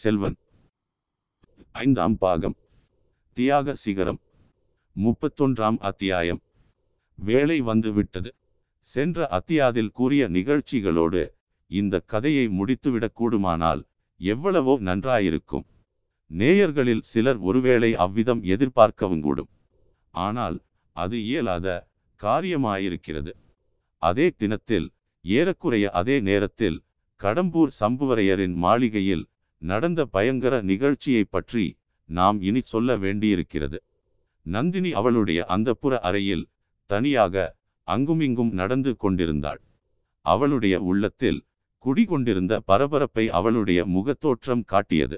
செல்வன். ஐந்தாம் பாகம். தியாக சிகரம். முப்பத்தொன்றாம் அத்தியாயம். வேலை வந்து விட்டது. சென்ற அத்தியாதில் கூறிய நிகழ்ச்சிகளோடு இந்த கதையை முடித்துவிடக் கூடுமானால் எவ்வளவோ நன்றாயிருக்கும். நேயர்களில் சிலர் ஒருவேளை அவ்விதம் எதிர்பார்க்கவும் கூடும். ஆனால் அது இயலாத காரியமாயிருக்கிறது. அதே தினத்தில் ஏறக்குறைய அதே நேரத்தில் கடம்பூர் சம்புவரையரின் மாளிகையில் நடந்த பயங்கர நிகழ்ச்சியை பற்றி நாம் இனி சொல்ல வேண்டியிருக்கிறது. நந்தினி அவளுடைய அந்தப்புற அறையில் தனியாக அங்குமிங்கும் நடந்து கொண்டிருந்தாள். அவளுடைய உள்ளத்தில் குடிகொண்டிருந்த பரபரப்பை அவளுடைய முகத்தோற்றம் காட்டியது.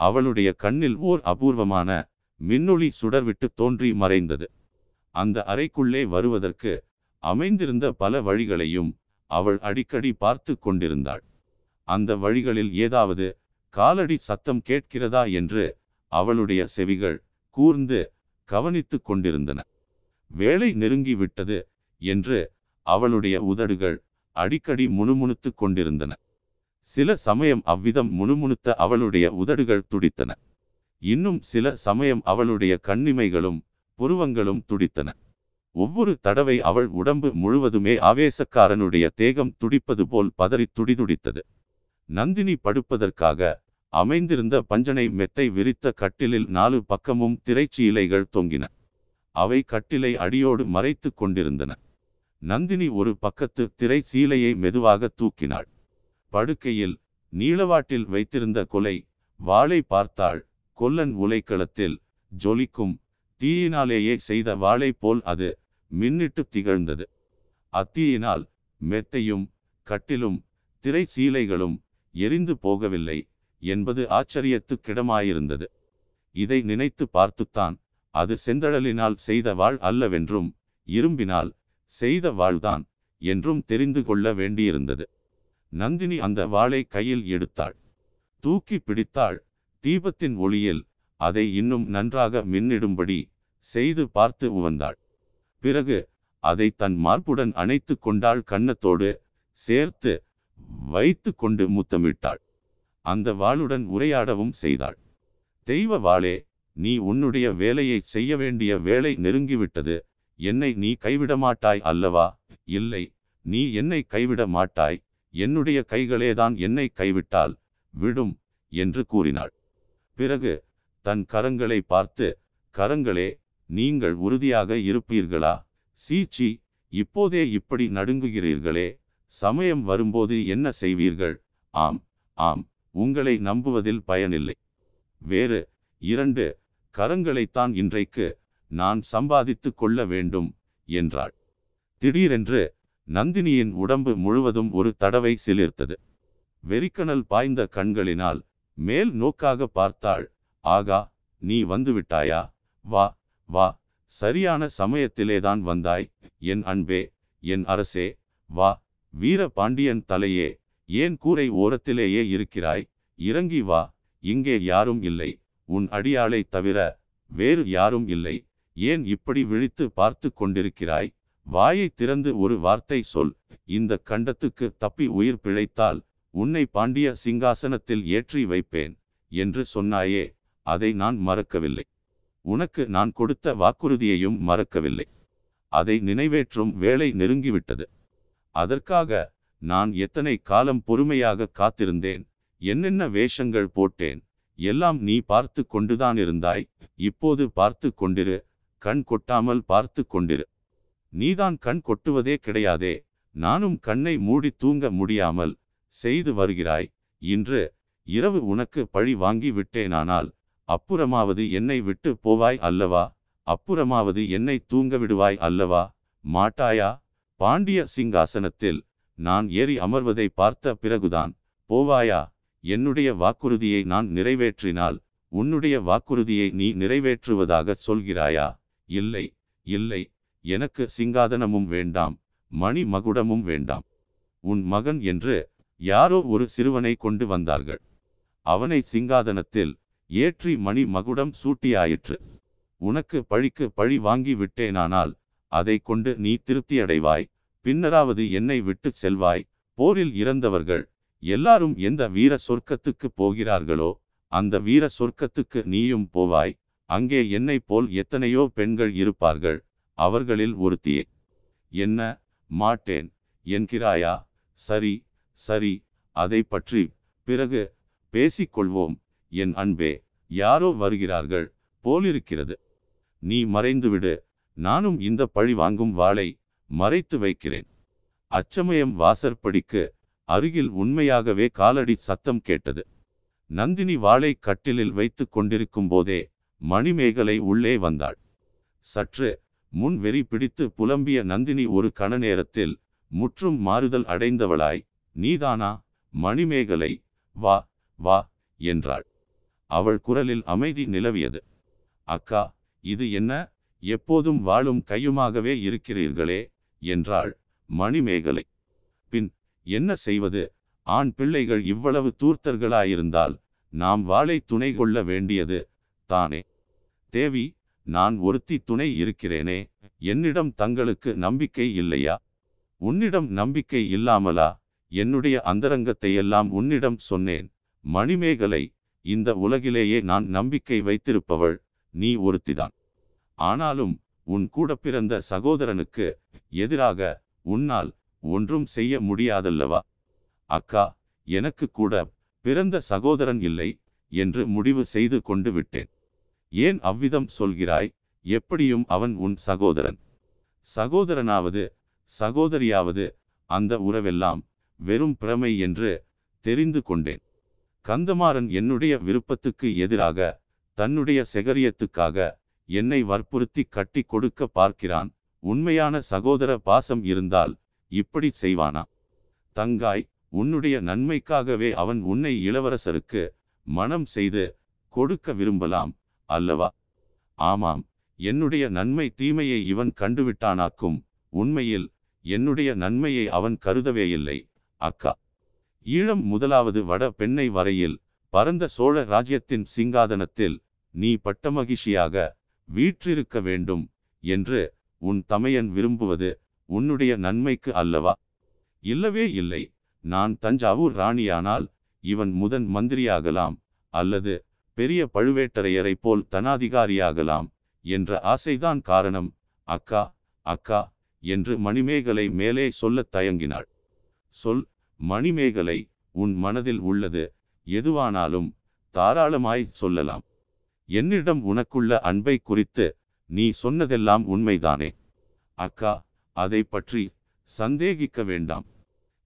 அவளுடைய கண்ணில் ஓர் அபூர்வமான மின்னொளி சுடர்விட்டு தோன்றி மறைந்தது. அந்த அறைக்குள்ளே வருவதற்கு அமைந்திருந்த பல வழிகளையும் அவள் அடிக்கடி பார்த்து கொண்டிருந்தாள். அந்த வழிகளில் ஏதாவது காலடி சத்தம் கேட்கிறதா என்று அவளுடைய செவிகள் கூர்ந்து கவனித்து கொண்டிருந்தன. வேலை நெருங்கி விட்டது என்று அவளுடைய உதடுகள் அடிக்கடி முணுமுணுத்து கொண்டிருந்தன. சில சமயம் அவ்விதம் முணுமுணுத்த அவளுடைய உதடுகள் துடித்தன. இன்னும் சில சமயம் அவளுடைய கண்ணிமைகளும் புருவங்களும் துடித்தன. ஒவ்வொரு தடவை அவள் உடம்பு முழுவதுமே ஆவேசக்காரனுடைய தேகம் துடிப்பது போல் பதறி துடிதுடித்தது. நந்தினி படுப்பதற்காக அமைந்திருந்த பஞ்சனை மெத்தை விரித்த கட்டிலில் நாலு பக்கமும் திரைச்சீலைகள் தொங்கின. அவை கட்டிலை அடியோடு மறைத்து கொண்டிருந்தன. நந்தினி ஒரு பக்கத்து திரை சீலையை மெதுவாக தூக்கினாள். படுக்கையில் நீளவாட்டில் வைத்திருந்த கொலை வாளை பார்த்தாள் கொல்லன் உலைக்களத்தில் ஜொலிக்கும் தீயினாலேயே செய்த வாளை போல் அது மின்னிட்டு திகழ்ந்தது. அத்தீயினால் மெத்தையும் கட்டிலும் திரை சீலைகளும் எரிந்து போகவில்லை என்பது ஆச்சரியத்துக்கிடமாயிருந்தது இதை நினைத்து பார்த்துத்தான் அது செந்தழலினால் செய்த வாழ் அல்லவென்றும் இரும்பினால் செய்த வாழ்தான் என்றும் தெரிந்து கொள்ள வேண்டியிருந்தது. நந்தினி அந்த வாளை கையில் எடுத்தாள். தூக்கி பிடித்தாள். தீபத்தின் ஒளியில் அதை இன்னும் நன்றாக மின்னிடும்படி செய்து பார்த்து உவந்தாள். பிறகு அதை தன் மார்புடன் அணைத்து கொண்டாள் கன்னத்தோடு சேர்த்து வைத்து கொண்டு முத்தமிட்டாள். அந்த வாளுடன் உரையாடவும் செய்தாள். தெய்வ வாளே நீ உன்னுடைய வேலையை செய்ய வேண்டிய வேலை நெருங்கிவிட்டது. என்னை நீ கைவிட மாட்டாய் அல்லவா? இல்லை நீ என்னை கைவிட மாட்டாய். என்னுடைய கைகளேதான் என்னை கைவிட்டால் விடும் என்று கூறினாள். பிறகு தன் கரங்களை பார்த்து கரங்களே நீங்கள் உறுதியாக இருப்பீர்களா? சீச்சி இப்போதே இப்படி நடுங்குகிறீர்களே. சமயம் வரும்போது என்ன செய்வீர்கள்? ஆம் ஆம் உங்களை நம்புவதில் பயனில்லை. வேறு இரண்டு கரங்களைத்தான் இன்றைக்கு நான் சம்பாதித்து கொள்ள வேண்டும் என்றாள். திடீரென்று நந்தினியின் உடம்பு முழுவதும் ஒரு தடவை சிலிர்த்தது. வெறிக்கணல் பாய்ந்த கண்களினால் மேல் நோக்காக பார்த்தாள். ஆகா நீ வந்துவிட்டாயா? வா வா சரியான சமயத்திலேதான் வந்தாய் என் அன்பே என் அரசே வா வீர பாண்டியன் தலையே ஏன் கூரை ஓரத்திலேயே இருக்கிறாய்? இறங்கி வா இங்கே யாரும் இல்லை. உன் அடியாளை தவிர வேறு யாரும் இல்லை. ஏன் இப்படி விழித்து பார்த்து கொண்டிருக்கிறாய்? வாயை திறந்து ஒரு வார்த்தை சொல். இந்த கண்டத்துக்கு தப்பி உயிர் பிழைத்தால் உன்னை பாண்டிய சிங்காசனத்தில் ஏற்றி வைப்பேன் என்று சொன்னாயே அதை நான் மறக்கவில்லை. உனக்கு நான் கொடுத்த வாக்குறுதியையும் மறக்கவில்லை. அதை நினைவேற்றும் வேலை நெருங்கிவிட்டது. அதற்காக நான் எத்தனை காலம் பொறுமையாக காத்திருந்தேன் என்னென்ன வேஷங்கள் போட்டேன் எல்லாம் நீ பார்த்து கொண்டுதான் இருந்தாய் இப்போது பார்த்து கொண்டிரு கண் கொட்டாமல் பார்த்து கொண்டிரு. நீதான் கண் கொட்டுவதே கிடையாதே நானும் கண்ணை மூடி தூங்க முடியாமல் செய்து வருகிறாய் இன்று இரவு உனக்கு பழி வாங்கி விட்டேனானால் அப்புறமாவது என்னை விட்டு போவாய் அல்லவா அப்புறமாவது என்னை தூங்க விடுவாய் அல்லவா மாட்டாயா? பாண்டிய சிங்காசனத்தில் நான் ஏறி அமர்வதை பார்த்த பிறகுதான் போவாயா என்னுடைய வாக்குறுதியை நான் நிறைவேற்றினால் உன்னுடைய வாக்குறுதியை நீ நிறைவேற்றுவதாக சொல்கிறாயா? இல்லை இல்லை எனக்கு சிங்காதனமும் வேண்டாம் மணி மகுடமும் வேண்டாம். உன் மகன் என்று யாரோ ஒரு சிறுவனை கொண்டு வந்தார்கள். அவனை சிங்காதனத்தில் ஏற்றி மணி மகுடம் சூட்டியாயிற்று. உனக்கு பழிக்கு பழி வாங்கி விட்டேனானால் அதை கொண்டு நீ திருப்தியடைவாய். பின்னராவது என்னை விட்டு செல்வாய். போரில் இறந்தவர்கள் எல்லாரும் எந்த வீர சொர்க்கத்துக்கு போகிறார்களோ அந்த வீர சொர்க்கத்துக்கு நீயும் போவாய். அங்கே என்னை போல் எத்தனையோ பெண்கள் இருப்பார்கள். அவர்களில் ஒருத்தியே என்ன? மாட்டேன். என்கிறாயா? சரி சரி அதை பற்றி பிறகு பேசிக்கொள்வோம். என் அன்பே யாரோ வருகிறார்கள். போலிருக்கிறது. நீ மறைந்துவிடு. நானும் இந்த பழி வாங்கும் வாளை மறைத்து வைக்கிறேன். அச்சமயம் வாசற்படிக்கு அருகில் உண்மையாகவே காலடி சத்தம் கேட்டது. நந்தினி வாளை கட்டிலில் வைத்து கொண்டிருக்கும் போதே மணிமேகலை உள்ளே வந்தாள். சற்று முன் வெறி பிடித்து புலம்பிய நந்தினி ஒரு கண நேரத்தில் முற்றும் மாறுதல் அடைந்தவளாய் நீதானா மணிமேகலை? வா வா என்றாள். அவள் குரலில் அமைதி நிலவியது. அக்கா இது என்ன? எப்போதும் வாழும் கையுமாகவே இருக்கிறீர்களே என்றாள் மணிமேகலை. பின் என்ன செய்வது? ஆண் பிள்ளைகள் இவ்வளவு தூர்த்தர்களாயிருந்தால் நாம் வாளை துணை கொள்ள வேண்டியது தானே. தேவி நான் ஒருத்தி துணை இருக்கிறேனே என்னிடம் தங்களுக்கு நம்பிக்கை இல்லையா? உன்னிடம் நம்பிக்கை இல்லாமலா? என்னுடைய அந்தரங்கத்தையெல்லாம் உன்னிடம் சொன்னேன். மணிமேகலை இந்த உலகிலேயே நான் நம்பிக்கை வைத்திருப்பவள் நீ ஒருத்திதான். ஆனாலும் உன் கூட பிறந்த சகோதரனுக்கு எதிராக உன்னால் ஒன்றும் செய்ய முடியாதல்லவா? அக்கா எனக்கு கூட பிறந்த சகோதரன் இல்லை என்று முடிவு செய்து கொண்டு விட்டேன். ஏன் அவ்விதம் சொல்கிறாய்? எப்படியும் அவன் உன் சகோதரன். சகோதரனாவது சகோதரியாவது அந்த உறவெல்லாம் வெறும் பிரமை என்று தெரிந்து கொண்டேன். கந்தமாறன் என்னுடைய விருப்பத்துக்கு எதிராக தன்னுடைய செகரியத்துக்காக என்னை வற்புறுத்தி கட்டி கொடுக்க பார்க்கிறான். உண்மையான சகோதர பாசம் இருந்தால் இப்படி செய்வானா? தங்காய் உன்னுடைய நன்மைக்காகவே அவன் உன்னை இளவரசருக்கு மனம் செய்து கொடுக்க விரும்பலாம் அல்லவா? ஆமாம் என்னுடைய நன்மை தீமையை இவன் கண்டுவிட்டானாக்கும் உண்மையில் என்னுடைய நன்மையை அவன் கருதவே இல்லை அக்கா. ஈழம் முதலாவது வட பெண்ணை வரையில் பரந்த சோழ ராஜ்யத்தின் சிங்காதனத்தில் நீ பட்டமகிழ்ச்சியாக வீற்றிருக்க வேண்டும் என்று உன் தமையன் விரும்புவது உன்னுடைய நன்மைக்கு அல்லவா? இல்லவே இல்லை. நான் தஞ்சாவூர் ராணியானால் இவன் முதன் மந்திரியாகலாம் அல்லது பெரிய பழுவேட்டரையரை போல் தனாதிகாரியாகலாம் என்ற ஆசைதான் காரணம். அக்கா அக்கா என்று மணிமேகலை மேலே சொல்லத் தயங்கினாள். சொல் மணிமேகலை உன் மனதில் உள்ளது. எதுவானாலும் தாராளமாய் சொல்லலாம். என்னிடம் உனக்குள்ள அன்பை குறித்து நீ சொன்னதெல்லாம் உண்மைதானே? அக்கா அதை பற்றி சந்தேகிக்க வேண்டாம்.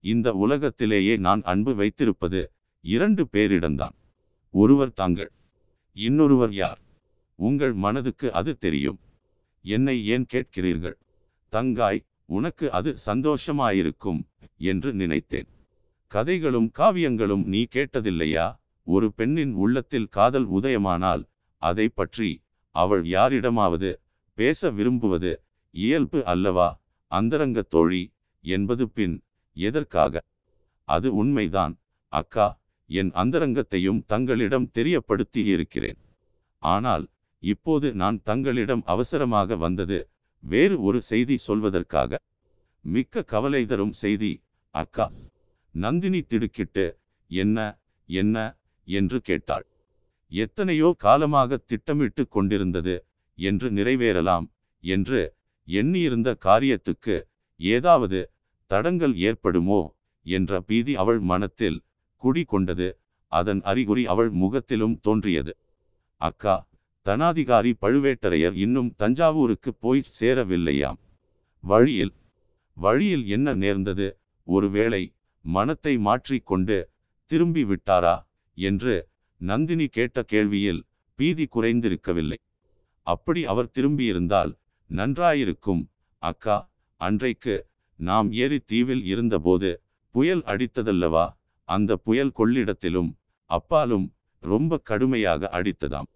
இந்த உலகத்திலேயே நான் அன்பு வைத்திருப்பது இரண்டு பேரிடம்தான். ஒருவர் தாங்கள் இன்னொருவர் யார்? உங்கள் மனதுக்கு அது தெரியும். என்னை ஏன் கேட்கிறீர்கள்? தங்காய் உனக்கு அது சந்தோஷமாயிருக்கும் என்று நினைத்தேன். கதைகளும் காவியங்களும் நீ கேட்டதில்லையா? ஒரு பெண்ணின் உள்ளத்தில் காதல் உதயமானால் அதை பற்றி அவள் யாரிடமாவது பேச விரும்புவது இயல்பு அல்லவா? அந்தரங்க தோழி என்பது பின் எதற்காக? அது உண்மைதான். அக்கா என் அந்தரங்கத்தையும் தங்களிடம் தெரியப்படுத்தி இருக்கிறேன். ஆனால் இப்போது நான் தங்களிடம் அவசரமாக வந்தது வேறு ஒரு செய்தி சொல்வதற்காக. மிக்க கவலை தரும் செய்தி அக்கா. நந்தினி திடுக்கிட்டு என்ன என்ன? என்று கேட்டாள். எத்தனையோ காலமாக திட்டமிட்டு கொண்டிருந்தது என்று நிறைவேறலாம் என்று எண்ணியிருந்த காரியத்துக்கு ஏதாவது தடங்கள் ஏற்படுமோ என்ற பீதி அவள் மனத்தில் குடி கொண்டது அதன் அறிகுறி அவள் முகத்திலும் தோன்றியது. அக்கா தனாதிகாரி பழுவேட்டரையர் இன்னும் தஞ்சாவூருக்கு போய் சேரவில்லையாம். வழியில் வழியில் என்ன நேர்ந்தது? ஒருவேளை மனத்தை மாற்றிக்கொண்டு திரும்பி விட்டாரா என்று நந்தினி கேட்ட கேள்வியில் பீதி குறைந்திருக்கவில்லை. அப்படி அவர் திரும்பியிருந்தால் நன்றாயிருக்கும். அக்கா அன்றைக்கு நாம் ஏரி தீவில் இருந்தபோது புயல் அடித்ததல்லவா? அந்த புயல் கொள்ளிடத்திலும் அப்பாலும் ரொம்ப கடுமையாக அடித்ததாம்.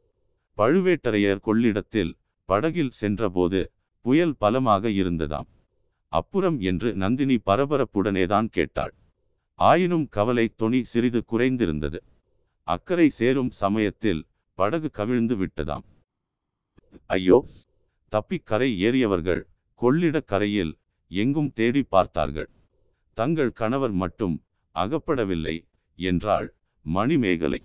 பழுவேட்டரையர் கொள்ளிடத்தில் படகில் சென்றபோது புயல் பலமாக இருந்ததாம். அப்புறம் என்று நந்தினி பரபரப்புடனேதான் கேட்டாள். ஆயினும் கவலை தொனி சிறிது குறைந்திருந்தது. அக்கறை சேரும் சமயத்தில் படகு கவிழ்ந்து விட்டதாம். ஐயோ தப்பிக் கரை ஏறியவர்கள் கொள்ளிடக் கரையில் எங்கும் தேடி பார்த்தார்கள். தங்கள் கணவர் மட்டும் அகப்படவில்லை என்றாள் மணிமேகலை.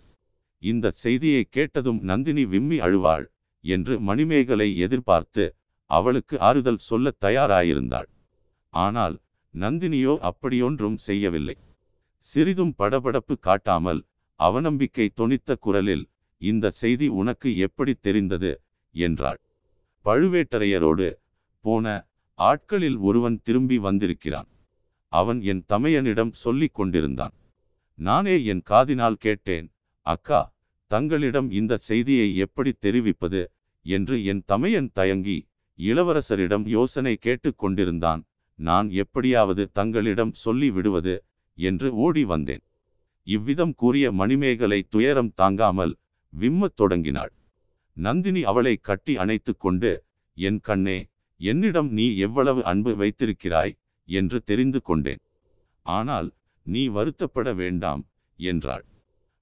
இந்த செய்தியை கேட்டதும் நந்தினி விம்மி அழுவாள் என்று மணிமேகலை எதிர்பார்த்து அவளுக்கு ஆறுதல் சொல்ல தயாராயிருந்தாள். ஆனால் நந்தினியோ அப்படியொன்றும் செய்யவில்லை. சிறிதும் படபடப்பு காட்டாமல் அவநம்பிக்கை தொனித்த குரலில் இந்த செய்தி உனக்கு எப்படி தெரிந்தது? என்றாள். பழுவேட்டரையரோடு போன ஆட்களில் ஒருவன் திரும்பி வந்திருக்கிறான். அவன் என் தமையனிடம் சொல்லிக் கொண்டிருந்தான். நானே என் காதினால் கேட்டேன். அக்கா தங்களிடம் இந்த செய்தியை எப்படி தெரிவிப்பது? என்று என் தமையன் தயங்கி இளவரசரிடம் யோசனை கேட்டுக் கொண்டிருந்தான். நான் எப்படியாவது தங்களிடம் சொல்லி விடுவது? என்று ஓடி வந்தேன். இவ்விதம் கூறிய மணிமேகலை துயரம் தாங்காமல் விம்மத் தொடங்கினாள். நந்தினி அவளை கட்டி அணைத்து கொண்டு என் கண்ணே என்னிடம் நீ எவ்வளவு அன்பு வைத்திருக்கிறாய்? என்று தெரிந்து கொண்டேன். ஆனால் நீ வருத்தப்பட வேண்டாம் என்றாள்.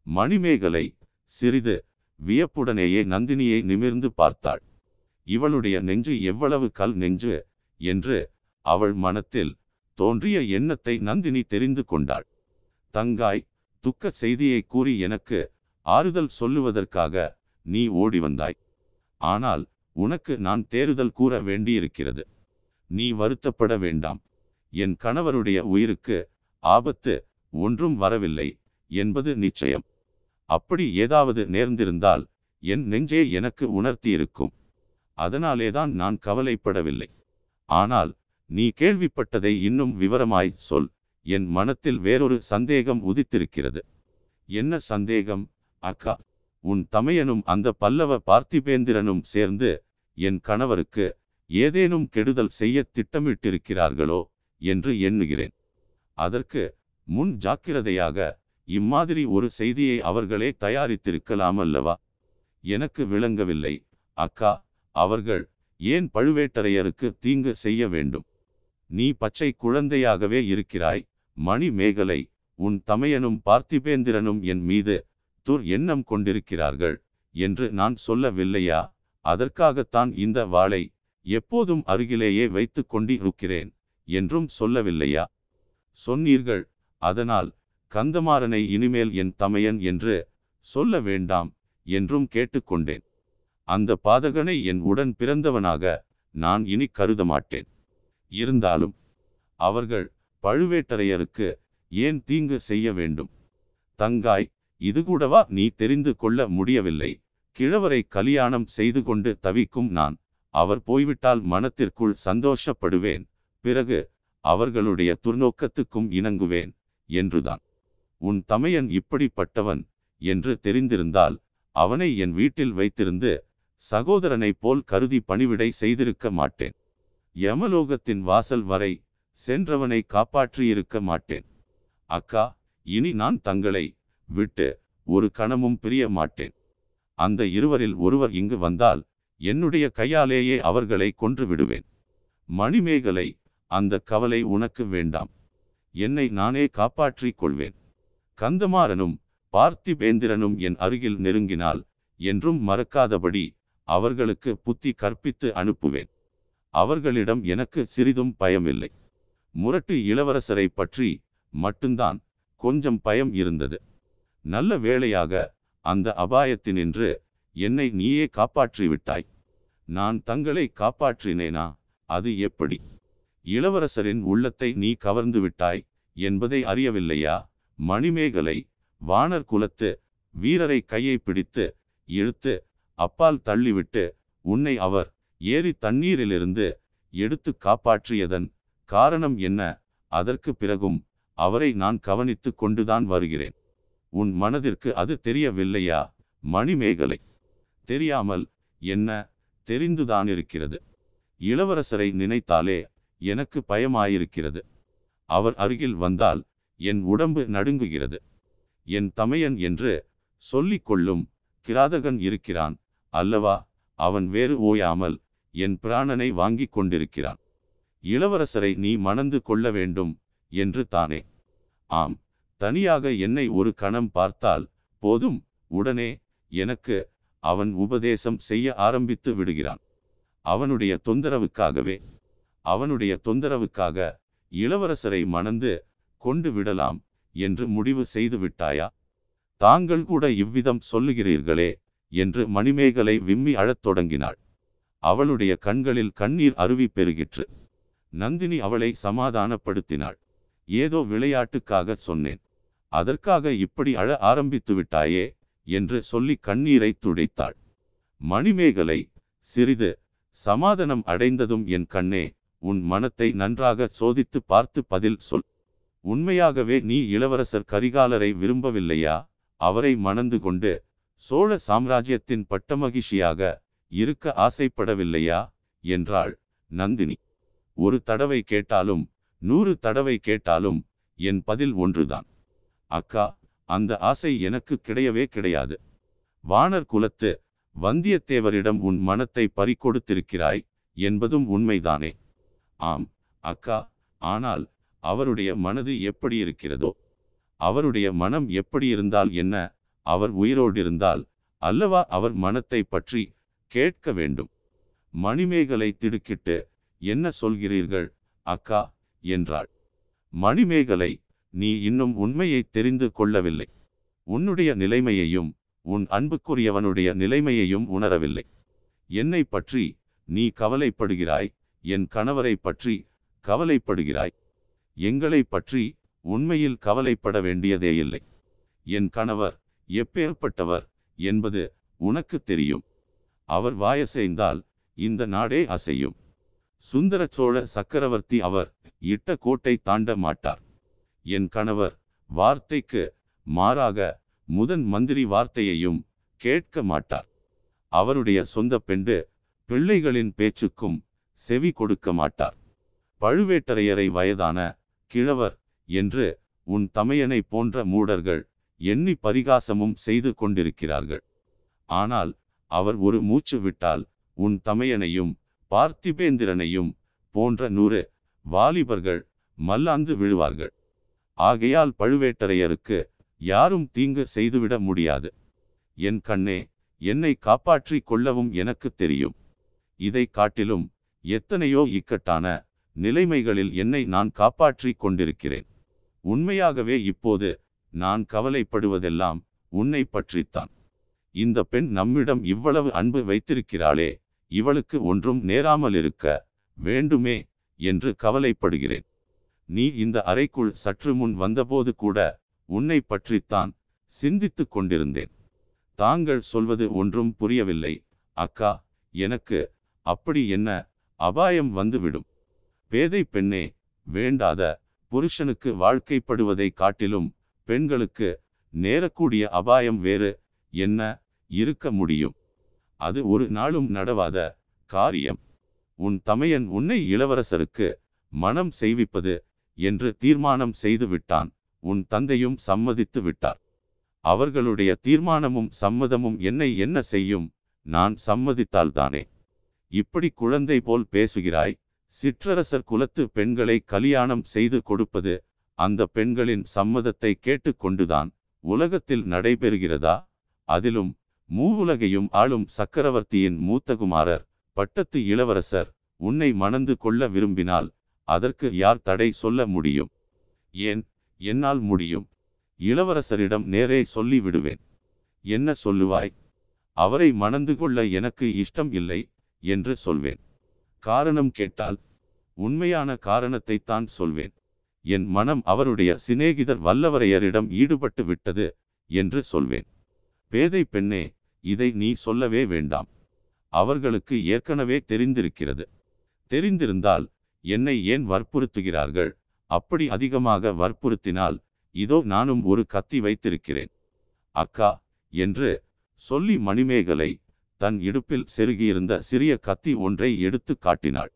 மணிமேகலை சிறிது வியப்புடனேயே நந்தினியை நிமிர்ந்து பார்த்தாள். இவளுடைய நெஞ்சு எவ்வளவு கல் நெஞ்சு? என்று அவள் மனத்தில் தோன்றிய எண்ணத்தை நந்தினி தெரிந்து கொண்டாள். தங்காய் துக்க செய்தியை கூறி எனக்கு ஆறுதல் சொல்லுவதற்காக நீ ஓடி வந்தாய். ஆனால் உனக்கு நான் தேறுதல் கூற வேண்டியிருக்கிறது. நீ வருத்தப்பட வேண்டாம். என் கணவருடைய உயிருக்கு ஆபத்து ஒன்றும் வரவில்லை என்பது நிச்சயம். அப்படி ஏதாவது நேர்ந்திருந்தால் என் நெஞ்சே எனக்கு உணர்த்தியிருக்கும். அதனாலேதான் நான் கவலைப்படவில்லை. ஆனால் நீ கேள்விப்பட்டதை இன்னும் விவரமாய் சொல். என் மனத்தில் வேறொரு சந்தேகம் உதித்திருக்கிறது. என்ன சந்தேகம்? அக்கா உன் தமையனும் அந்த பல்லவ பார்த்திபேந்திரனும் சேர்ந்து என் கணவருக்கு ஏதேனும் கெடுதல் செய்ய திட்டமிட்டிருக்கிறார்களோ என்று எண்ணுகிறேன். அதற்கு முன் ஜாக்கிரதையாக இம்மாதிரி ஒரு செய்தியை அவர்களே தயாரித்திருக்கலாம் அல்லவா? எனக்கு விளங்கவில்லை. அக்கா அவர்கள் ஏன் பழுவேட்டரையருக்கு தீங்கு செய்ய வேண்டும்? நீ பச்சை குழந்தையாகவே இருக்கிறாய். மணி மேகலை உன் தமையனும் பார்த்திபேந்திரனும் என் மீது துர் எண்ணம் கொண்டிருக்கிறார்கள் என்று நான் சொல்லவில்லையா? அதற்காகத்தான் இந்த வாளை எப்போதும் அருகிலேயே வைத்து கொண்டிருக்கிறேன் என்றும் சொல்லவில்லையா? சொன்னீர்கள் அதனால் கந்தமாறனை இனிமேல் என் தமையன் என்று சொல்ல வேண்டாம் என்றும் கேட்டுக்கொண்டேன். அந்த பாதகனை என் உடன் பிறந்தவனாக நான் இனி கருத மாட்டேன் இருந்தாலும் அவர்கள் பழுவேட்டரையருக்கு ஏன் தீங்கு செய்ய வேண்டும்? தங்காய் இது கூடவா? நீ தெரிந்து கொள்ள முடியவில்லை. கிழவரை கல்யாணம் செய்து கொண்டு தவிக்கும் நான். அவர் போய்விட்டால் மனத்திற்குள் சந்தோஷப்படுவேன். பிறகு அவர்களுடைய துர்நோக்கத்துக்கும் இணங்குவேன் என்றுதான். உன் தமையன் இப்படிப்பட்டவன் என்று தெரிந்திருந்தால் அவனை என் வீட்டில் வைத்திருந்து சகோதரனைப் போல் கருதி பணிவிடை செய்திருக்க மாட்டேன். யமலோகத்தின் வாசல் வரை சென்றவனை காப்பாற்றியிருக்க மாட்டேன். அக்கா இனி நான் தங்களை விட்டு ஒரு கணமும் பிரிய மாட்டேன். அந்த இருவரில் ஒருவர் இங்கு வந்தால் என்னுடைய கையாலேயே அவர்களை கொன்று விடுவேன். மணிமேகலை அந்த கவலை உனக்கு வேண்டாம். என்னை நானே காப்பாற்றிக் கொள்வேன். கந்தமாறனும் பார்த்திபேந்திரனும் என் அருகில் நெருங்கினால் என்றும் மறக்காதபடி அவர்களுக்கு புத்தி கற்பித்து அனுப்புவேன். அவர்களிடம் எனக்கு சிறிதும் பயமில்லை. முரட்டு இளவரசரை பற்றி மட்டும்தான் கொஞ்சம் பயம் இருந்தது. நல்ல வேளையாக அந்த அபாயத்தினின்று என்னை நீயே காப்பாற்றி விட்டாய். நான் தங்களை காப்பாற்றினேனா? அது எப்படி? இளவரசரின் உள்ளத்தை நீ கவர்ந்து விட்டாய் என்பதை அறியவில்லையா? மணிமேகலை வானர் குலத்து வீரரை கையை பிடித்து இழுத்து அப்பால் தள்ளிவிட்டு உன்னை அவர் ஏரி தண்ணீரிலிருந்து எடுத்து காப்பாற்றியதன் காரணம் என்ன? அதற்கு பிறகும் அவரை நான் கவனித்து கொண்டுதான் வருகிறேன். உன் மனதிற்கு அது தெரியவில்லையா? மணிமேகலை. தெரியாமல் என்ன? தெரிந்துதான் இருக்கிறது இளவரசரை நினைத்தாலே எனக்கு பயமாயிருக்கிறது. அவர் அருகில் வந்தால் என் உடம்பு நடுங்குகிறது. என் தமையன் என்று சொல்லிக் கொள்ளும் கிராதகன் இருக்கிறான் அல்லவா? அவன் வேறு ஓயாமல் என் பிராணனை வாங்கிக் கொண்டிருக்கிறான். இளவரசரை நீ மணந்து கொள்ள வேண்டும் என்று தானே. ஆம் தனியாக என்னை ஒரு கணம் பார்த்தால் போதும் உடனே எனக்கு அவன் உபதேசம் செய்ய ஆரம்பித்து விடுகிறான். அவனுடைய தொந்தரவுக்காகவே அவனுடைய தொந்தரவுக்காக இளவரசரை மணந்து கொண்டு விடலாம் என்று முடிவு செய்து விட்டாயா? தாங்கள் கூட இவ்விதம் சொல்லுகிறீர்களே என்று மணிமேகலை விம்மி அழத் தொடங்கினாள். அவளுடைய கண்களில் கண்ணீர் அருவி பெருகிற்று. நந்தினி அவளை சமாதானப்படுத்தினாள். ஏதோ விளையாட்டுக்காக சொன்னேன். அதற்காக இப்படி அழ ஆரம்பித்து விட்டாயே என்று சொல்லி கண்ணீரை துடைத்தாள். மணிமேகலை சிறிது சமாதானம் அடைந்ததும் என் கண்ணே உன் மனத்தை நன்றாக சோதித்து பார்த்து பதில் சொல். உண்மையாகவே நீ இளவரசர் கரிகாலரை விரும்பவில்லையா? அவரை மணந்து கொண்டு சோழ சாம்ராஜ்யத்தின் பட்டமகிழ்ச்சியாக இருக்க ஆசைப்படவில்லையா? என்றாள் நந்தினி. ஒரு தடவை கேட்டாலும் நூறு தடவை கேட்டாலும் என் பதில் ஒன்றுதான். அக்கா அந்த ஆசை எனக்கு கிடையவே கிடையாது. வானர் குலத்து வந்தியத்தேவரிடம் உன் மனத்தை பறிகொடுத்திருக்கிறாய் என்பதும் உண்மைதானே? ஆம் அக்கா ஆனால் அவருடைய மனது எப்படி இருக்கிறதோ? அவருடைய மனம் எப்படி இருந்தால் என்ன? அவர் உயிரோடு இருந்தால் அல்லவா அவர் மனத்தை பற்றி கேட்க வேண்டும்? மணிமேகலை திடுக்கிட்டு என்ன சொல்கிறீர்கள்? அக்கா என்றாள். மணிமேகலை நீ இன்னும் உண்மையை தெரிந்து கொள்ளவில்லை. உன்னுடைய நிலைமையையும் உன் அன்புக்குரியவனுடைய நிலைமையையும் உணரவில்லை. என்னை பற்றி நீ கவலைப்படுகிறாய் என் கணவரை பற்றி கவலைப்படுகிறாய். எங்களை பற்றி உண்மையில் கவலைப்பட வேண்டியதே இல்லை. என் கணவர் எப்பேற்பட்டவர் என்பது உனக்கு தெரியும். அவர் வாயசைந்தால் இந்த நாடே அசையும். சுந்தர சோழ சக்கரவர்த்தி அவர் இட்ட கோட்டை தாண்ட மாட்டார். என் கணவர் வார்த்தைக்கு மாறாக முதன் மந்திரி வார்த்தையையும் கேட்க மாட்டார். அவருடைய சொந்த பெண்டு பிள்ளைகளின் பேச்சுக்கும் செவி கொடுக்க மாட்டார். பழுவேட்டரையரை வயதான கிழவர் என்று உன் தமையனை போன்ற மூடர்கள் எண்ணி பரிகாசமும் செய்து கொண்டிருக்கிறார்கள். ஆனால் அவர் ஒரு மூச்சு விட்டால் உன் தமையனையும் பார்த்திபேந்திரனையும் போன்ற நூறு வாலிபர்கள் மல்லாந்து விழுவார்கள். ஆகையால் பழுவேட்டரையருக்கு யாரும் தீங்கு செய்துவிட முடியாது. என் கண்ணே என்னை காப்பாற்றிக் கொள்ளவும் எனக்கு தெரியும். இதை காட்டிலும் எத்தனையோ இக்கட்டான நிலைமைகளில் என்னை நான் காப்பாற்றிக் கொண்டிருக்கிறேன். உண்மையாகவே இப்போது நான் கவலைப்படுவதெல்லாம் உன்னை பற்றித்தான். இந்த பெண் நம்மிடம் இவ்வளவு அன்பு வைத்திருக்கிறாளே இவளுக்கு ஒன்றும் நேராமல் இருக்க வேண்டுமே என்று கவலைப்படுகிறேன். நீ இந்த அறைக்குள் சற்று முன் வந்தபோது கூட உன்னை பற்றித்தான் சிந்தித்துக் கொண்டிருந்தேன். தாங்கள் சொல்வது ஒன்றும் புரியவில்லை. அக்கா எனக்கு அப்படி என்ன அபாயம் வந்துவிடும். பேதை பெண்ணே வேண்டாத. புருஷனுக்கு வாழ்க்கைப்படுவதை காட்டிலும் பெண்களுக்கு நேரக்கூடிய அபாயம் வேறு. என்ன இருக்க முடியும்? அது ஒரு நாளும் நடவாத காரியம். உன் தமையன் உன்னை இளவரசருக்கு மனம் செய்விப்பது என்று தீர்மானம் செய்து விட்டான் உன் தந்தையும் சம்மதித்து விட்டார். அவர்களுடைய தீர்மானமும் சம்மதமும் என்னை என்ன செய்யும்? நான் சம்மதித்தால்தானே. இப்படி குழந்தை போல் பேசுகிறாய். சிற்றரசர் குலத்து பெண்களை கல்யாணம் செய்து கொடுப்பது அந்த பெண்களின் சம்மதத்தை கேட்டுக்கொண்டுதான் உலகத்தில் நடைபெறுகிறதா? அதிலும் மூவுலகையும் ஆளும் சக்கரவர்த்தியின் மூத்தகுமாரர் பட்டத்து இளவரசர் உன்னை மணந்து கொள்ள விரும்பினால் அதற்கு யார் தடை சொல்ல முடியும்? ஏன்? என்னால் முடியும். இளவரசரிடம் நேரே சொல்லி விடுவேன் என்ன சொல்லுவாய்? அவரை மணந்து கொள்ள எனக்கு இஷ்டம் இல்லை என்று சொல்வேன். காரணம் கேட்டால் உண்மையான காரணத்தைத்தான் சொல்வேன். என் மனம் அவருடைய சிநேகிதர் வல்லவரையரிடம் ஈடுபட்டு விட்டது என்று சொல்வேன். பேதை பெண்ணே இதை நீ சொல்லவே வேண்டாம். அவர்களுக்கு ஏற்கனவே தெரிந்திருக்கிறது. தெரிந்திருந்தால் என்னை ஏன் வற்புறுத்துகிறார்கள்? அப்படி அதிகமாக வற்புறுத்தினால் இதோ நானும் ஒரு கத்தி வைத்திருக்கிறேன். அக்கா என்று சொல்லி மணிமேகலை தன் இடுப்பில் செருகியிருந்த சிறிய கத்தி ஒன்றை எடுத்து காட்டினாள்.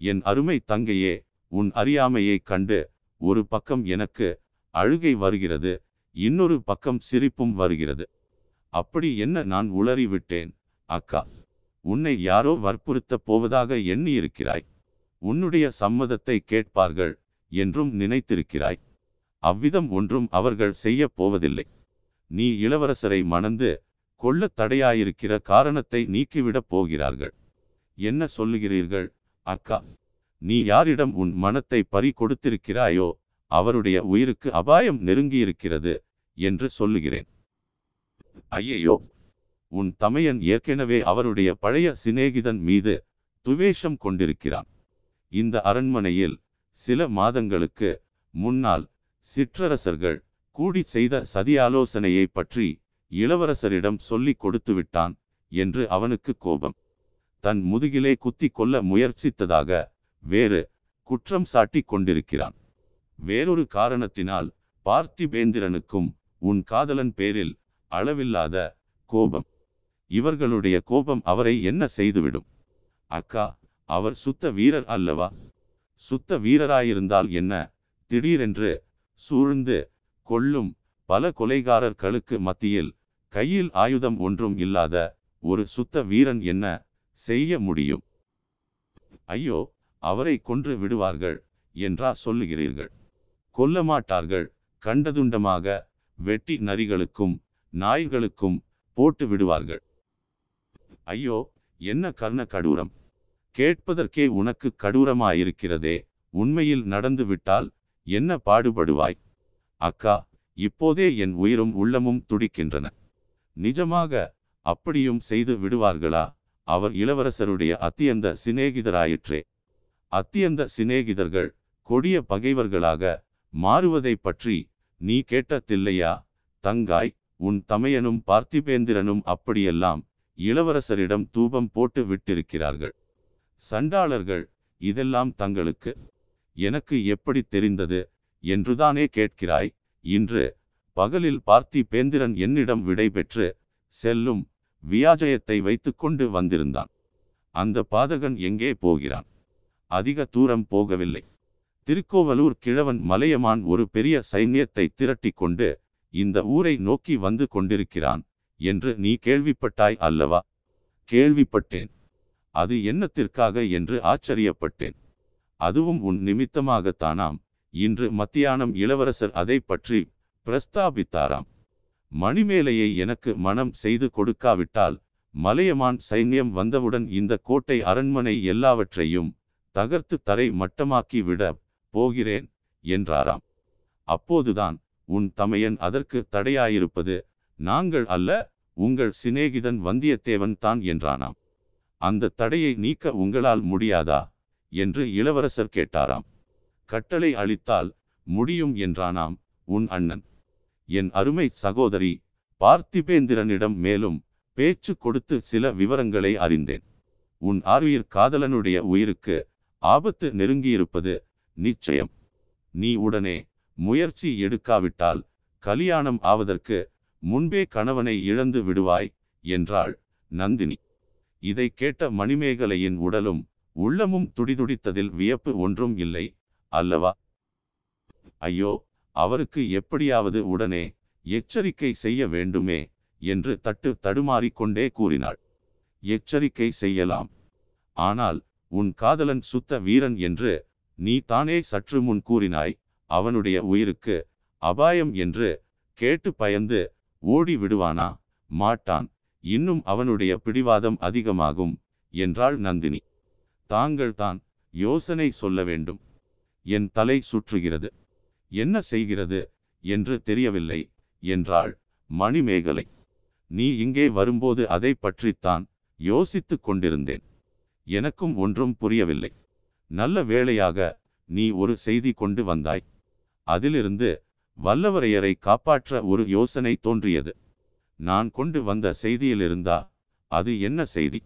என் அருமை தங்கையே உன் அறியாமையைக் கண்டு ஒரு பக்கம் எனக்கு அழுகை வருகிறது இன்னொரு பக்கம் சிரிப்பும் வருகிறது. அப்படி என்ன நான் உளறிவிட்டேன்? அக்கா உன்னை யாரோ வற்புறுத்தப் போவதாக எண்ணி இருக்கிறாய் உன்னுடைய சம்மதத்தை கேட்பார்கள் என்றும் நினைத்திருக்கிறாய். அவ்விதம் ஒன்றும் அவர்கள் செய்யப் போவதில்லை. நீ இளவரசரை மணந்து கொள்ள தடையாயிருக்கிற காரணத்தை நீக்கிவிடப் போகிறார்கள். என்ன சொல்லுகிறீர்கள்? அக்கா நீ யாரிடம் உன் மனத்தை பறி கொடுத்திருக்கிறாயோ அவருடைய உயிருக்கு அபாயம் நெருங்கியிருக்கிறது என்று சொல்லுகிறேன். ஐயையோ உன் தமையன் ஏற்கனவே அவருடைய பழைய சிநேகிதன் மீது துவேஷம் கொண்டிருக்கிறான். இந்த அரண்மனையில் சில மாதங்களுக்கு முன்னால் சிற்றரசர்கள் கூடி செய்த சதியாலோசனையை பற்றி இளவரசரிடம் சொல்லிக் கொடுத்து விட்டான் என்று அவனுக்கு கோபம். தன் முதுகிலே குத்தி கொள்ள முயற்சித்ததாக வேறு குற்றம் சாட்டிக் கொண்டிருக்கிறான். வேறொரு காரணத்தினால் பார்த்திபேந்திரனுக்கும் உன் காதலன் பேரில் அளவில்லாத கோபம். இவர்களுடைய கோபம் அவரை என்ன செய்துவிடும்? அக்கா அவர் சுத்த வீரர் அல்லவா? சுத்த வீரராயிருந்தால் என்ன? திடீரென்று சூழ்ந்து கொள்ளும் பல கொலைகாரர்களுக்கு மத்தியில் கையில் ஆயுதம் ஒன்றும் இல்லாத ஒரு சுத்த வீரன் என்ன செய்ய முடியும்? ஐயோ அவரை கொன்று விடுவார்கள் என்றா சொல்லுகிறீர்கள்? கொல்ல மாட்டார்கள் கண்டதுண்டமாக வெட்டி நரிகளுக்கும் நாய்களுக்கும் போட்டு விடுவார்கள். ஐயோ என்ன கர்ண கடூரம்? கேட்பதற்கே உனக்கு கடூரமாயிருக்கிறதே உண்மையில் நடந்து விட்டால் என்ன பாடுபடுவாய்? அக்கா இப்போதே என் உயிரும் உள்ளமும் துடிக்கின்றன. நிஜமாக அப்படியும் செய்து விடுவார்களா? அவர் இளவரசருடைய அத்தியந்த சிநேகிதராயிற்றே. அத்தியந்த சிநேகிதர்கள் கொடிய பகைவர்களாக மாறுவதை பற்றி நீ கேட்டதில்லையா தங்காய்? உன் தமையனும் பார்த்திபேந்திரனும் அப்படியெல்லாம் இளவரசரிடம் தூபம் போட்டு விட்டிருக்கிறார்கள். சண்டாளர்கள் இதெல்லாம் தங்களுக்கு எனக்கு எப்படி தெரிந்தது? என்றுதானே கேட்கிறாய் இன்று பகலில் பார்த்திபேந்திரன் என்னிடம் விடைபெற்று செல்லும் வியாஜயத்தை வைத்துக்கொண்டு வந்திருந்தான். அந்த பாதகன் எங்கே போகிறான்? அதிக தூரம் போகவில்லை. திருக்கோவலூர் கிழவன் மலையமான் ஒரு பெரிய சைன்யத்தை திரட்டிக் கொண்டு இந்த ஊரை நோக்கி வந்து கொண்டிருக்கிறான் என்று நீ கேள்விப்பட்டாய் அல்லவா? கேள்விப்பட்டேன். அது என்னத்திற்காக என்று ஆச்சரியப்பட்டேன். அதுவும் உன் நிமித்தமாகத்தானாம். இன்று மத்தியானம் இளவரசர் அதை பற்றி பிரஸ்தாபித்தாராம். மணிமேலையை எனக்கு மனம் செய்து கொடுக்காவிட்டால் மலையமான் சைன்யம் வந்தவுடன் இந்த கோட்டை அரண்மனை எல்லாவற்றையும் தகர்த்து தரை மட்டமாக்கி விட போகிறேன் என்றாராம். அப்போதுதான் உன் தமையன் அதற்கு தடையாயிருப்பது நாங்கள் அல்ல உங்கள் சிநேகிதன் வந்தியத்தேவன் தான் என்றானாம். அந்த தடையை நீக்க உங்களால் முடியாதா? என்று இளவரசர் கேட்டாராம். கட்டளை அளித்தால் முடியும் என்றானாம் உன் அண்ணன். என் அருமை சகோதரி பார்த்திபேந்திரனிடம் மேலும் பேச்சு கொடுத்து சில விவரங்களை அறிந்தேன். உன் ஆர்வியர் காதலனுடைய உயிருக்கு ஆபத்து நெருங்கியிருப்பது நிச்சயம். நீ உடனே முயற்சி எடுக்காவிட்டால் கலியாணம் ஆவதற்கு முன்பே கணவனை இழந்து விடுவாய் என்றாள் நந்தினி. இதை கேட்ட மணிமேகலையின் உடலும் உள்ளமும் துடிதுடித்ததில் வியப்பு ஒன்றும் இல்லை. அல்லவா? ஐயோ அவருக்கு எப்படியாவது உடனே எச்சரிக்கை செய்ய வேண்டுமே என்று தட்டு தடுமாறிக்கொண்டே கூறினாள். எச்சரிக்கை செய்யலாம். ஆனால் உன் காதலன் சுத்த வீரன் என்று நீ தானே சற்று முன் கூறினாய். அவனுடைய உயிருக்கு அபாயம் என்று கேட்டு பயந்து ஓடி விடுவானா? மாட்டான். இன்னும் அவனுடைய பிடிவாதம் அதிகமாகும் என்றாள் நந்தினி. தாங்கள் தான் யோசனை சொல்ல வேண்டும். என் தலை சுற்றுகிறது. என்ன செய்கிறது என்று தெரியவில்லை என்றாள் மணிமேகலை. நீ இங்கே வரும்போது அதை பற்றித்தான் யோசித்துக் கொண்டிருந்தேன். எனக்கும் ஒன்றும் புரியவில்லை. நல்ல வேளையாக நீ ஒரு செய்தி கொண்டு வந்தாய். அதிலிருந்து வல்லவரையரை காப்பாற்ற ஒரு யோசனை தோன்றியது. நான் கொண்டு வந்த செய்தியிலிருந்தா அது என்ன செய்தி?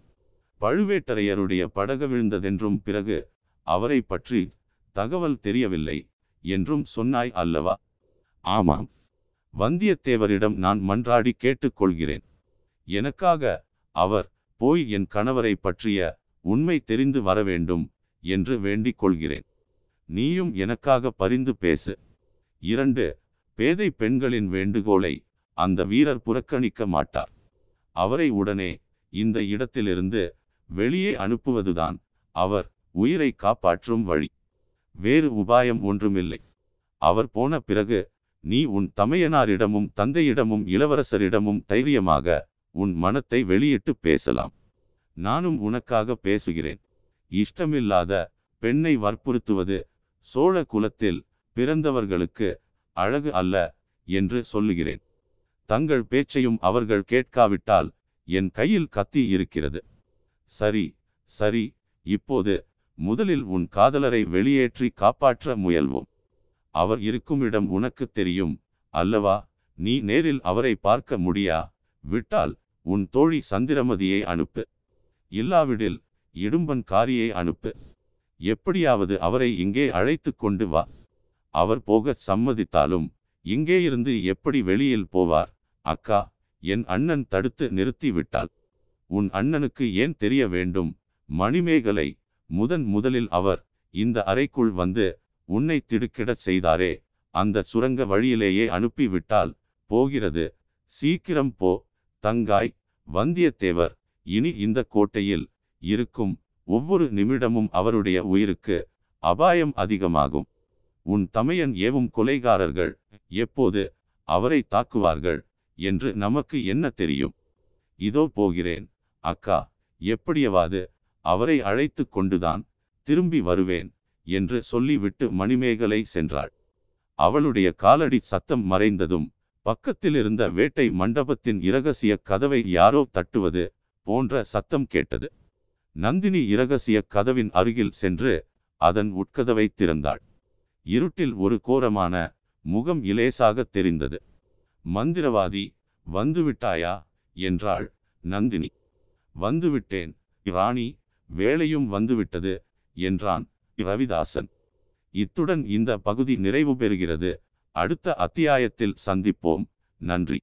பழுவேட்டரையருடைய படகு விழுந்ததென்றும் பிறகு அவரை பற்றி தகவல் தெரியவில்லை என்றும் சொன்னாய் அல்லவா? ஆமாம். வந்தியத்தேவரிடம் நான் மன்றாடி கேட்டுக்கொள்கிறேன். எனக்காக அவர் போய் என் கணவரை பற்றிய உண்மை தெரிந்து வர வேண்டும் என்று வேண்டிக் கொள்கிறேன். நீயும் எனக்காக பரிந்து பேசு. இரண்டு பேதை பெண்களின் வேண்டுகோளை அந்த வீரர் புறக்கணிக்க மாட்டார். அவரை உடனே இந்த இடத்திலிருந்து வெளியே அனுப்புவதுதான் அவர் உயிரை காப்பாற்றும் வழி. வேறு உபாயம் ஒன்றுமில்லை. அவர் போன பிறகு நீ உன் தமையனாரிடமும் தந்தையிடமும் இளவரசரிடமும் தைரியமாக உன் மனத்தை வெளியிட்டு பேசலாம். நானும் உனக்காக பேசுகிறேன். இஷ்டமில்லாத பெண்ணை வற்புறுத்துவது சோழ குலத்தில் பிறந்தவர்களுக்கு அழகு அல்ல என்று சொல்லுகிறேன். தங்கள் பேச்சையும் அவர்கள் கேட்காவிட்டால் என் கையில் கத்தி இருக்கிறது. சரி சரி இப்போது முதலில் உன் காதலரை வெளியேற்றி காப்பாற்ற முயல்வோம். அவர் இருக்கும் இடம் உனக்கு தெரியும் அல்லவா? நீ நேரில் அவரை பார்க்க முடியா? விட்டால் உன் தோழி சந்திரமதியை அனுப்பு. இல்லாவிடில் இடும்பன் காரியை அனுப்பு. எப்படியாவது அவரை இங்கே அழைத்து கொண்டு வா. அவர் போக சம்மதித்தாலும் இங்கே இருந்து எப்படி வெளியில் போவார்? அக்கா என் அண்ணன் தடுத்து நிறுத்தி விட்டாள். உன் அண்ணனுக்கு ஏன் தெரிய வேண்டும்? மணிமேகலை முதன் முதலில் அவர் இந்த அறைக்குள் வந்து உன்னை திடுக்கிடச் செய்தாரே. அந்த சுரங்க வழியிலேயே அனுப்பிவிட்டால் போகிறது. சீக்கிரம் போ தங்காய் வந்தியத்தேவர். இனி இந்த கோட்டையில் இருக்கும் ஒவ்வொரு நிமிடமும் அவருடைய உயிருக்கு அபாயம் அதிகமாகும். உன் தமையன் ஏவும் கொலைகாரர்கள் எப்போது அவரை தாக்குவார்கள் என்று நமக்கு என்ன தெரியும்? இதோ போகிறேன். அக்கா எப்படியவாது அவரை அழைத்து கொண்டுதான் திரும்பி வருவேன் என்று சொல்லிவிட்டு மணிமேகலை சென்றாள். அவளுடைய காலடி சத்தம் மறைந்ததும் பக்கத்தில் இருந்த வேட்டை மண்டபத்தின் இரகசிய கதவை யாரோ தட்டுவது போன்ற சத்தம் கேட்டது. நந்தினி இரகசிய கதவின் அருகில் சென்று அதன் உட்கதவை திறந்தாள். இருட்டில் ஒரு கோரமான முகம் இலேசாக தெரிந்தது. மந்திரவாதி வந்துவிட்டாயா? என்றாள் நந்தினி. வந்துவிட்டேன் ராணி வேலையும் வந்துவிட்டது என்றான் ரவிதாசன். இத்துடன் இந்த பகுதி நிறைவு பெறுகிறது. அடுத்த அத்தியாயத்தில் சந்திப்போம். நன்றி.